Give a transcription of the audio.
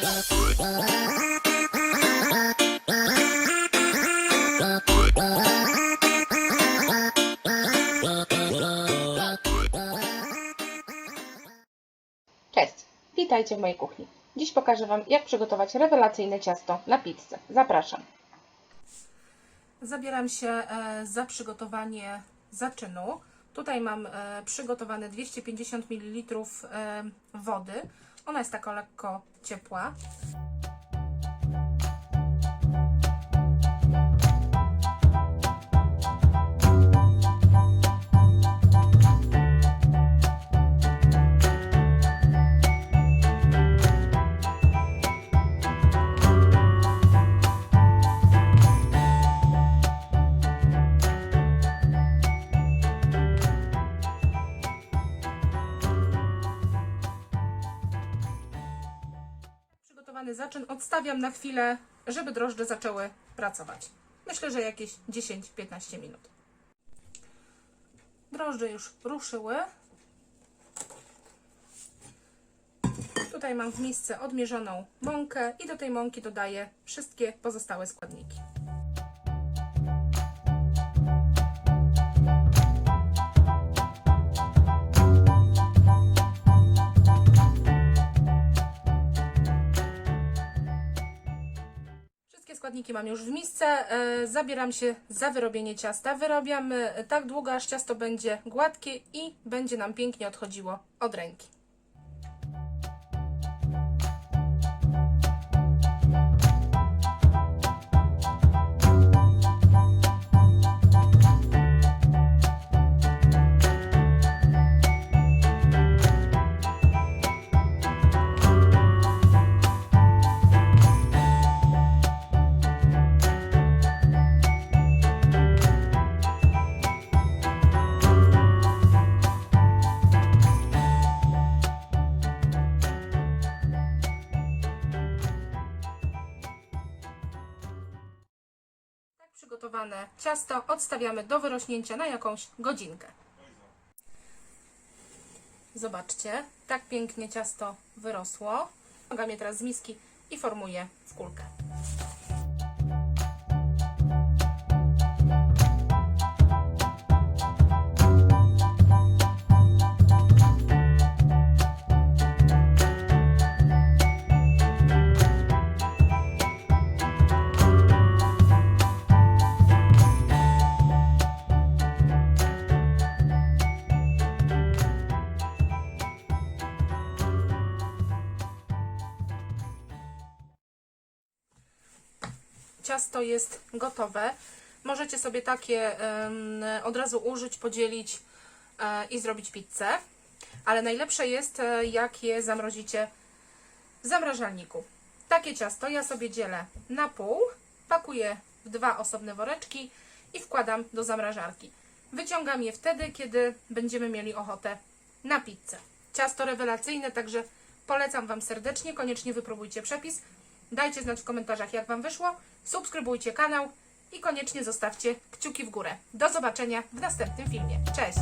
Cześć, witajcie w mojej kuchni. Dziś pokażę Wam, jak przygotować rewelacyjne ciasto na pizzę. Zapraszam. Zabieram się e, za przygotowanie zaczynu. Tutaj mam e, przygotowane 250 ml e, wody. Ona jest taka lekko ciepła. Przygotowany zaczyn odstawiam na chwilę, żeby drożdże zaczęły pracować. Myślę, że jakieś 10-15 minut. Drożdże już ruszyły. Tutaj mam w misce odmierzoną mąkę i do tej mąki dodaję wszystkie pozostałe składniki. Składniki mam już w misce. E, Zabieram się za wyrobienie ciasta. Wyrabiamy tak długo, aż ciasto będzie gładkie i będzie nam pięknie odchodziło od ręki. Przygotowane ciasto odstawiamy do wyrośnięcia na jakąś godzinkę. Zobaczcie, tak pięknie ciasto wyrosło. Ściągam je teraz z miski i formuję w kulkę. Ciasto jest gotowe. Możecie sobie takie od razu użyć, podzielić e, i zrobić pizzę. Ale najlepsze jest, e, jak je zamrozicie w zamrażalniku. Takie ciasto ja sobie dzielę na pół, pakuję w dwa osobne woreczki i wkładam do zamrażarki. Wyciągam je wtedy, kiedy będziemy mieli ochotę na pizzę. Ciasto rewelacyjne, także polecam Wam serdecznie. Koniecznie wypróbujcie przepis. Dajcie znać w komentarzach, jak Wam wyszło. Subskrybujcie kanał i koniecznie zostawcie kciuki w górę. Do zobaczenia w następnym filmie. Cześć!